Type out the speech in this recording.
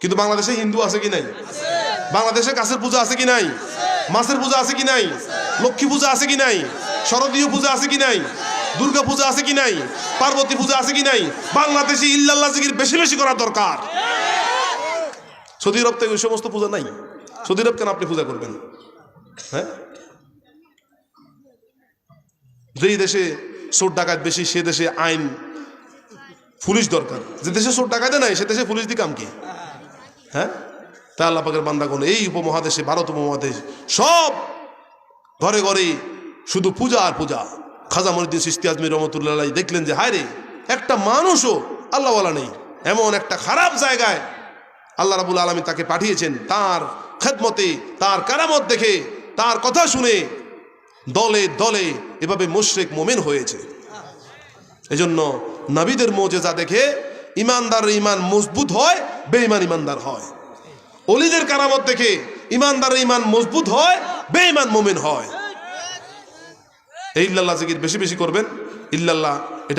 কিন্তু বাংলাদেশে হিন্দু আছে কি নাই? বাংলাদেশে কাছের পূজা আছে কি নাই? মাছের পূজা আছে কি নাই? লক্ষ্মী পূজা আছে কি নাই? শরদীয় পূজা আছে কি নাই? দুর্গা পূজা আছে কি নাই? পার্বতী পূজা আছে কি নাই? বাংলাদেশে ইল্লাল্লাহ জিকির বেশি বেশি করা দরকার। সৌদি আরব থেকে ওই সমস্ত পূজা নাই। সৌদি আরব কেন আপনি পূজা করবেন? হ্যাঁ? যেই দেশে চোর ডাকাত বেশি, সে দেশে আইন, পুলিশ দরকার। যে দেশে চোর ডাকাতে নাই, সে দেশে পুলিশ দি কাম কি? হ্যাঁ? তা আল্লাহ পাকের বান্দাগণ এই উপমহাদেশে, ভারত উপমহাদেশ সব ঘরে ঘরে শুধু পূজা আর পূজা। খাজা মনুদ্দিন সিস্তি আজমি রহমতুল্লাহ দেখলেন যে হায় রে একটা মানুষও আল্লাহওয়ালা নেই। এমন একটা খারাপ জায়গায় আল্লাহ রাবুল আলমী তাকে পাঠিয়েছেন। তার খেদমতে, তার কারামত দেখে, তার কথা শুনে দলে দলে এভাবে মুশরেক মোমেন হয়েছে। এজন্য নবীদের মোজেজা দেখে ইমানদার ইমান মজবুত হয় বেঈমান ইমানদার হয়। অলিদের কারামত দেখে ইমানদার ইমান মজবুত হয়, বেঈমান মোমেন হয়। এই ইল্লাল্লাহ জিকির বেশি বেশি করবেন। ইল্লাল্লাহ এটা